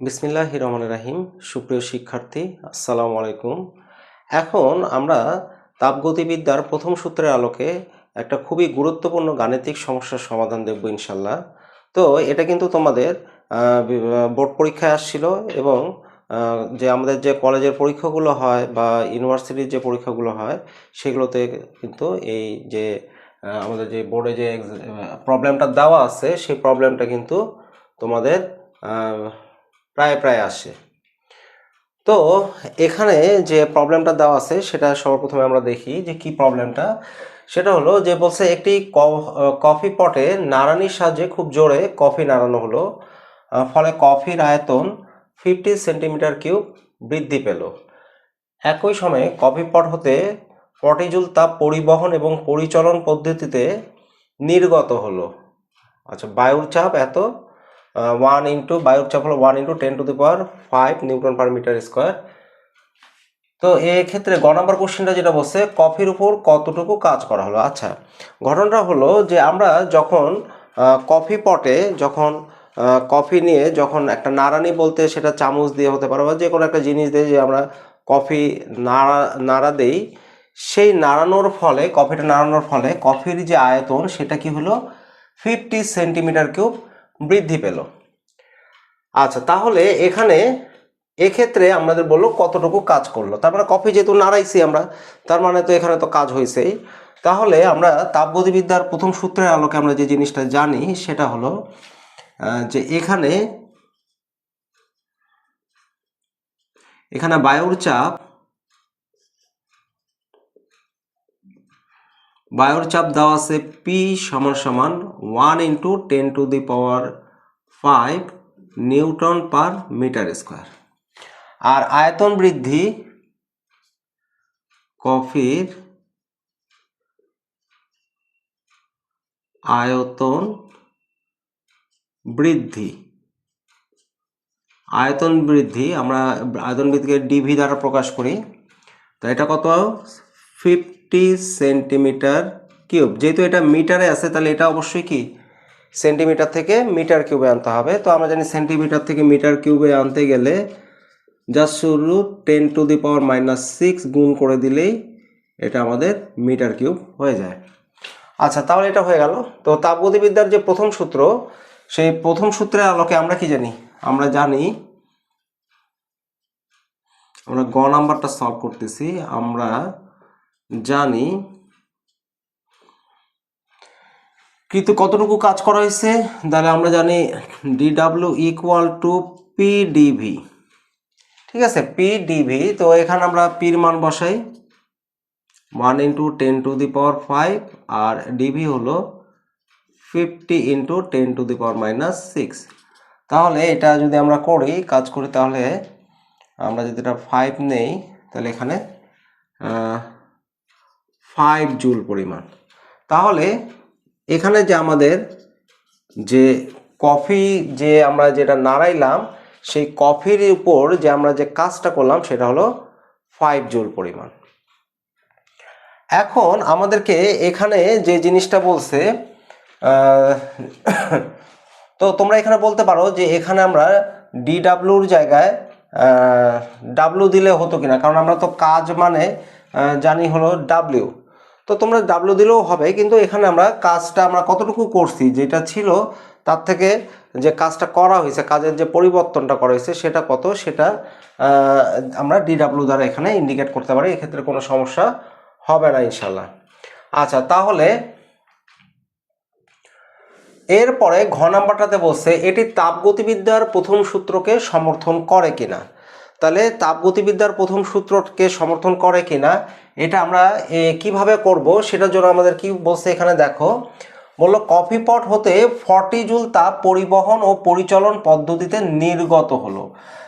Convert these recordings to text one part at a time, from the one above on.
বিসমিল্লাহ রহমান রাহিম। সুপ্রিয় শিক্ষার্থী, আসসালামু আলাইকুম। এখন আমরা তাপগতিবিদ্যার প্রথম সূত্রের আলোকে একটা খুবই গুরুত্বপূর্ণ গাণিতিক সমস্যার সমাধান দেখব ইনশাল্লাহ তো এটা কিন্তু তোমাদের বোর্ড পরীক্ষায় আসছিল এবং যে আমাদের যে কলেজের পরীক্ষাগুলো হয় বা ইউনিভার্সিটির যে পরীক্ষাগুলো হয়, সেগুলোতে কিন্তু এই যে আমাদের যে বোর্ডে যে প্রবলেমটা দেওয়া আছে, সেই প্রবলেমটা কিন্তু তোমাদের প্রায় প্রায় আসে। তো এখানে যে প্রবলেমটা দেওয়া আছে, সেটা সর্বপ্রথমে আমরা দেখি যে কি প্রবলেমটা সেটা হলো যে বলছে একটি কফি পটে নাড়ানির সাহায্যে খুব জোরে কফি নাড়ানো হলো। ফলে কফির আয়তন ফিফটি সেন্টিমিটার কিউব বৃদ্ধি পেল। একই সময়ে কফি পট হতে পটিজুল তাপ পরিবহন এবং পরিচলন পদ্ধতিতে নির্গত হলো। আচ্ছা বায়ুর চাপ এত ওয়ান ইন্টু বায়ুর চাপ হলো one into ten to the power five newton per metre square তো এক্ষেত্রে গ নম্বর কোশ্চেনটা যেটা বলছে, কফির উপর কতটুকু কাজ করা হলো? আচ্ছা ঘটনাটা হলো যে আমরা যখন কফি পটে যখন কফি নিয়ে যখন একটা নাড়ানি বলতে সেটা চামচ দিয়ে হতে পারে বা যে কোনো একটা জিনিস দিয়ে যে আমরা কফি নাড়া নাড়া দেই, সেই নাড়ানোর ফলে, কফিটা নাড়ানোর ফলে কফির যে আয়তন সেটা কি হলো? ফিফটি সেন্টিমিটার কিউব বৃদ্ধি পেল। আচ্ছা তাহলে এখানে এক্ষেত্রে আমাদের বলল কতটুকু কাজ করল। তার মানে কফি যেহেতু নাড়াইছি আমরা, তার মানে তো এখানে তো কাজ হয়েছেই তাহলে আমরা তাপগতিবিদ্যার প্রথম সূত্রের আলোকে আমরা যে জিনিসটা জানি, সেটা হলো যে এখানে এখানে বায়ুর চাপ বায়ুর চাপ দেওয়া আছে পি সমান সমান one into ten to the power five newton per metre square. আর আয়তন বৃদ্ধি কফির আয়তন বৃদ্ধি। আয়তন বৃদ্ধি, আমরা আয়তন বৃদ্ধিকে ডিভি দ্বারা প্রকাশ করি। তো এটা কত? Fifty centimetre cube. যেহেতু এটা মিটারে আছে, তাহলে এটা অবশ্যই কি? সেন্টিমিটার থেকে মিটার কিউবে আনতে হবে। তো আমরা জানি সেন্টিমিটার থেকে মিটার কিউবে আনতে গেলে জাস্ট শুরু ten to the power minus six গুণ করে দিলেই এটা আমাদের মিটার কিউব হয়ে যায়। আচ্ছা তাহলে এটা হয়ে গেল। তো তাপগতিবিদ্যার যে প্রথম সূত্র, সেই প্রথম সূত্রের আলোকে আমরা কি জানি? আমরা জানি, আমরা গ নাম্বারটা সলভ করতেছি, আমরা জানি। কিন্তু কতটুকু কাজ করা হয়েছে? তাহলে আমরা জানি ডিডাব্লিউ ইকুয়াল টু পিডিভি ঠিক আছে? পিডিভি তো এখানে আমরা পির মান বসাই। One into ten to the power five R DV হলো fifty into ten to the power minus six তাহলে এটা যদি আমরা করি, কাজ করি, তাহলে আমরা যদি এটা ফাইভ নেই, তাহলে এখানে ফাইভ জুল পরিমাণ। তাহলে এখানে যে আমাদের যে কফি যে আমরা যেটা নাড়াইলাম, সেই কফির উপর যে আমরা যে কাজটা করলাম, সেটা হলো ফাইভ জুল পরিমাণ। এখন আমাদেরকে এখানে যে জিনিসটা বলছে তো তোমরা এখানে বলতে পারো যে এখানে আমরা ডিডাব্লিউর জায়গায় ডাব্লিউ দিলে হতো কিনা? কারণ আমরা তো কাজ মানে জানি হলো ডাব্লিউ তো তোমরা ডাব্লিউ দিলেও হবে, কিন্তু এখানে আমরা কাজটা আমরা কতটুকু করছি, যেটা ছিল তার থেকে যে কাজটা করা হয়েছে, কাজের যে পরিবর্তনটা করা হয়েছে, সেটা কত? সেটা আমরা ডিডাব্লিউ দ্বারা এখানে ইন্ডিকেট করতে পারি, এক্ষেত্রে কোনো সমস্যা হবে না ইনশাল্লাহ আচ্ছা তাহলে এরপরে ঘ নাম্বারটাতে বলছে, এটি তাপগতিবিদ্যার প্রথম সূত্রকে সমর্থন করে কিনা? তাহলে তাপগতিবিদ্যার প্রথম সূত্রকে সমর্থন করে কিনা, এটা আমরা কীভাবে করব সেটার জন্য আমাদের কি বলছে এখানে দেখো। বলল, কফি পট হতে ফর্টি জুল তাপ পরিবহন ও পরিচালন পদ্ধতিতে নির্গত হলো।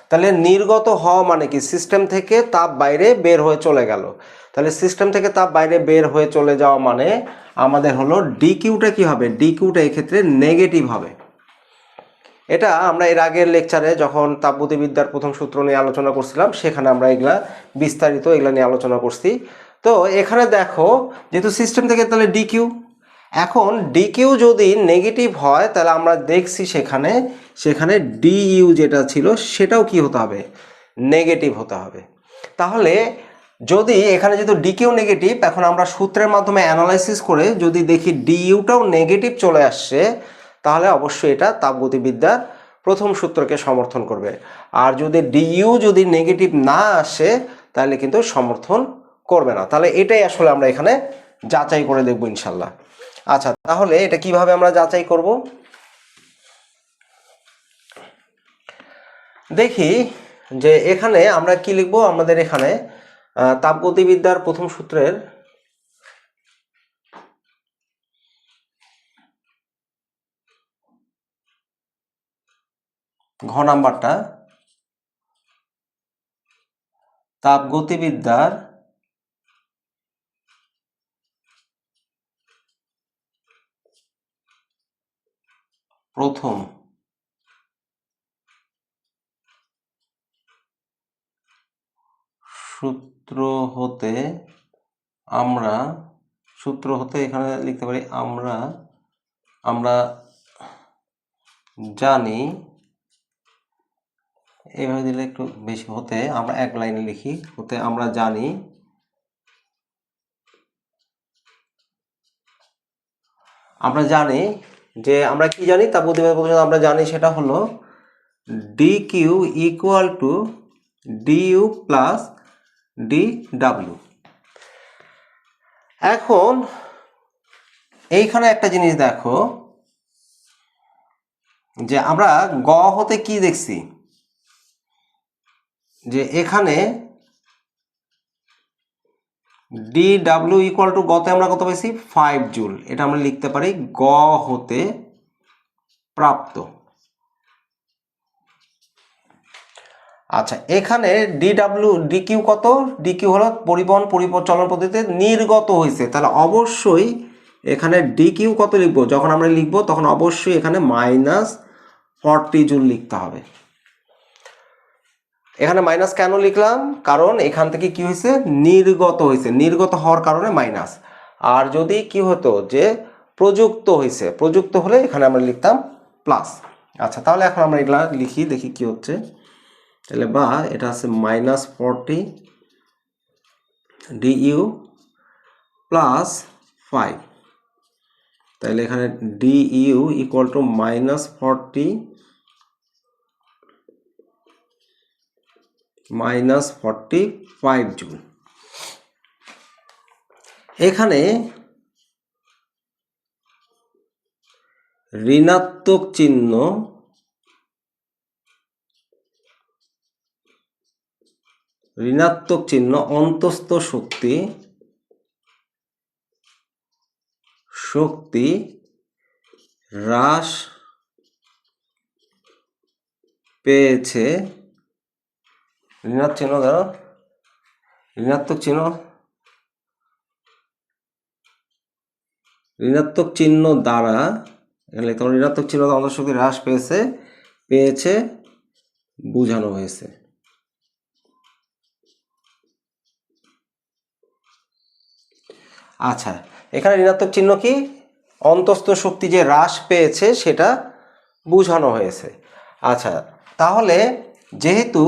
তাহলে নির্গত হওয়া মানে কি? সিস্টেম থেকে তাপ বাইরে বের হয়ে চলে গেল। তাহলে সিস্টেম থেকে তাপ বাইরে বের হয়ে চলে যাওয়া মানে আমাদের হলো ডিকিউটা কি হবে? ডিকিউটা এক্ষেত্রে নেগেটিভ হবে। এটা আমরা এর আগের লেকচারে যখন তাপগতিবিদ্যার প্রথম সূত্র নিয়ে আলোচনা করছিলাম, সেখানে আমরা এগুলা বিস্তারিত এগুলা নিয়ে আলোচনা করছি। তো এখানে দেখো, যেহেতু সিস্টেম থেকে তাহলে ডিকিউ এখন ডিকিউ যদি নেগেটিভ হয়, তাহলে আমরা দেখছি সেখানে সেখানে ডিইউ যেটা ছিল, সেটাও কি হতে হবে? নেগেটিভ হতে হবে। তাহলে যদি এখানে যেহেতু ডিকিউ নেগেটিভ এখন আমরা সূত্রের মাধ্যমে অ্যানালাইসিস করে যদি দেখি ডিইউটাও নেগেটিভ চলে আসছে তাহলে অবশ্যই এটা তাপগতিবিদ্যার প্রথম সূত্রকে সমর্থন করবে। আর যদি ডিইউ যদি নেগেটিভ না আসে, তাহলে কিন্তু সমর্থন করবে না। তাহলে এটাই আসলে আমরা এখানে যাচাই করে দেখব ইনশাল্লাহ আচ্ছা তাহলে এটা কীভাবে আমরা যাচাই করব? দেখি যে এখানে আমরা কি লিখব? আমাদের এখানে তাপগতিবিদ্যার প্রথম সূত্রের ঘ নাম্বারটা। তাপগতিবিদ্যার প্রথম। সূত্র হতে আমরা, সূত্র হতে এখানে লিখতে পারি আমরা আমরা জানি এইভাবে দিলে একটু বেশি হতে আমরা এক লাইনে লিখি, হতে আমরা জানি আমরা জানি যে আমরা কি জানি, তা প্রতিবাদ আমরা জানি সেটা হলো d q equal to d u plus d W এখন এইখানে একটা জিনিস দেখো যে আমরা গ হতে কি দেখছি? যে এখানে ডি ডাব্লিউ ইকুয়াল টু গতে আমরা কত পাইছি? ফাইভ জুল এটা আমরা লিখতে পারি গ হতে প্রাপ্ত। আচ্ছা এখানে ডি ডাব্লিউ ডি কিউ কত? ডি কিউ হলো পরিবহন পরিচলন পদ্ধতিতে নির্গত হয়েছে তাহলে অবশ্যই এখানে ডি কিউ কত লিখব? যখন আমরা লিখব, তখন অবশ্যই এখানে মাইনাস ফর্টি জুল লিখতে হবে। এখানে মাইনাস কেন লিখলাম? কারণ এখান থেকে কি হয়েছে? নির্গত হয়েছে। নির্গত হওয়ার কারণে মাইনাস আর যদি কি হতো যে প্রযুক্ত হয়েছে, প্রযুক্ত হলে এখানে আমরা লিখতাম প্লাস আচ্ছা তাহলে এখন আমরা এগুলা লিখি, দেখি কি হচ্ছে। তাহলে বা, এটা আছে minus forty d u plus five তাহলে এখানে d u equal to minus forty minus forty five joule. এখানে ঋণাত্মক চিহ্ন ঋণাত্মক চিহ্ন অন্তস্থ শক্তি শক্তি হ্রাস পেয়েছে ঋণাত্মক চিহ্ন ধরো। ঋণাত্মক চিহ্ন। ঋণাত্মক চিহ্ন দ্বারা এখানে লিখতে হবে, ঋণাত্মক চিহ্ন দ্বারা অন্তঃশক্তি হ্রাস পেয়েছে পেয়েছে বোঝানো হয়েছে। আচ্ছা এখানে ঋণাত্মক চিহ্ন কি? অন্তস্থ শক্তি যে হ্রাস পেয়েছে সেটা বোঝানো হয়েছে। আচ্ছা তাহলে যেহেতু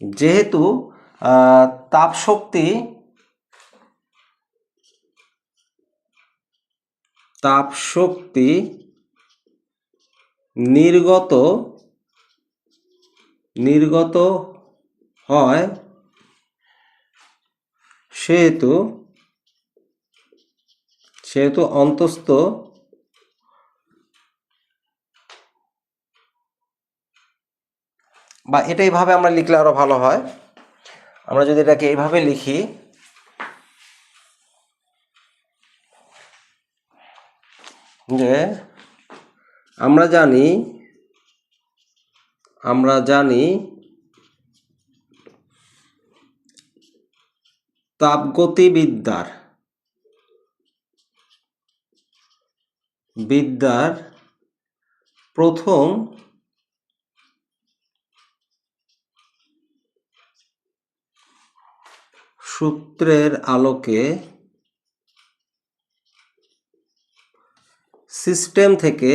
যেহেতু আহ, তাপ শক্তি তাপ শক্তি নির্গত নির্গত হয় সেহেতু সেহেতু অন্তস্থ বা এটা এইভাবে আমরা লিখলে আরও ভালো হয়। আমরা যদি এটাকে এইভাবে লিখি, যে আমরা জানি আমরা জানি তাপগতিবিদ্যার, বিদ্যার প্রথম সূত্রের আলোকে সিস্টেম থেকে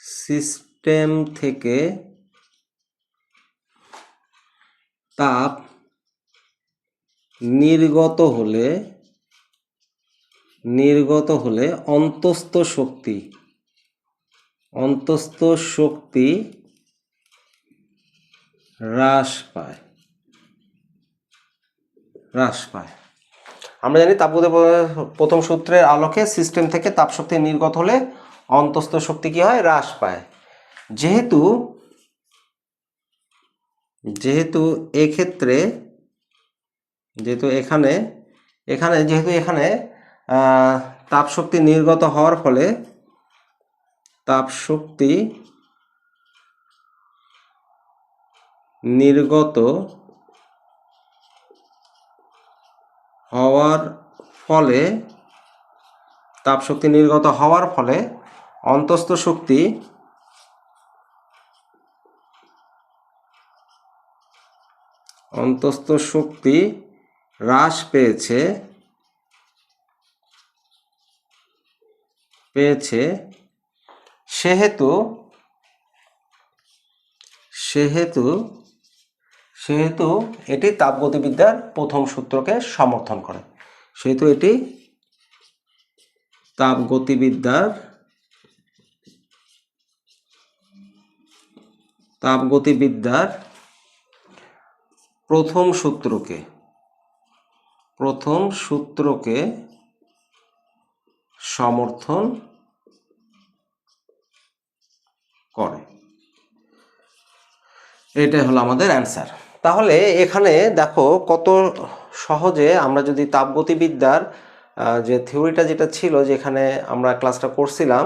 সিস্টেম থেকে তাপ নির্গত হলে নির্গত হলে অন্তস্থ শক্তি অন্তস্থ শক্তি হ্রাস পায়। হ্রাস পায়। আমরা জানি তাপগতির প্রথম সূত্রের আলোকে সিস্টেম থেকে তাপশক্তি নির্গত হলে অন্তস্থ শক্তি কি হয়? হ্রাস পায়। যেহেতু যেহেতু এক্ষেত্রে, যেহেতু এখানে এখানে, যেহেতু এখানে তাপশক্তি নির্গত হওয়ার ফলে তাপশক্তি নির্গত হওয়ার ফলে তাপশক্তি নির্গত হওয়ার ফলে অন্তস্থ শক্তি অন্তস্থ শক্তি হ্রাস পেয়েছে পেয়েছে। সেহেতু সেহেতু সেহেতু এটি তাপগতিবিদ্যার প্রথম সূত্রকে সমর্থন করে। সেহেতু এটি তাপগতিবিদ্যার তাপগতিবিদ্যার প্রথম সূত্রকে প্রথম সূত্রকে সমর্থন করে। এটাই হলো আমাদের অ্যান্সার তাহলে এখানে দেখো কত সহজে আমরা যদি তাপগতিবিদ্যার যে থিওরিটা যেটা ছিল যেখানে আমরা ক্লাসটা করছিলাম,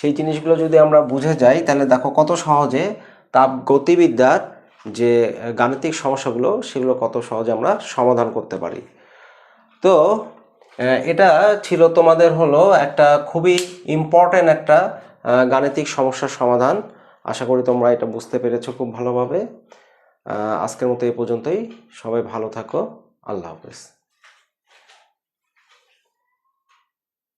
সেই জিনিসগুলো যদি আমরা বুঝে যাই, তাহলে দেখো কত সহজে তাপগতিবিদ্যার যে গাণিতিক সমস্যাগুলো, সেগুলো কত সহজে আমরা সমাধান করতে পারি। তো এটা ছিল তোমাদের হলো একটা খুবই ইম্পর্ট্যান্ট একটা গাণিতিক সমস্যার সমাধান। আশা করি তোমরা এটা বুঝতে পেরেছ খুব ভালোভাবে। আজকের মতো এই পর্যন্তই। সবাই ভালো থাকো। আল্লাহ হাফেজ।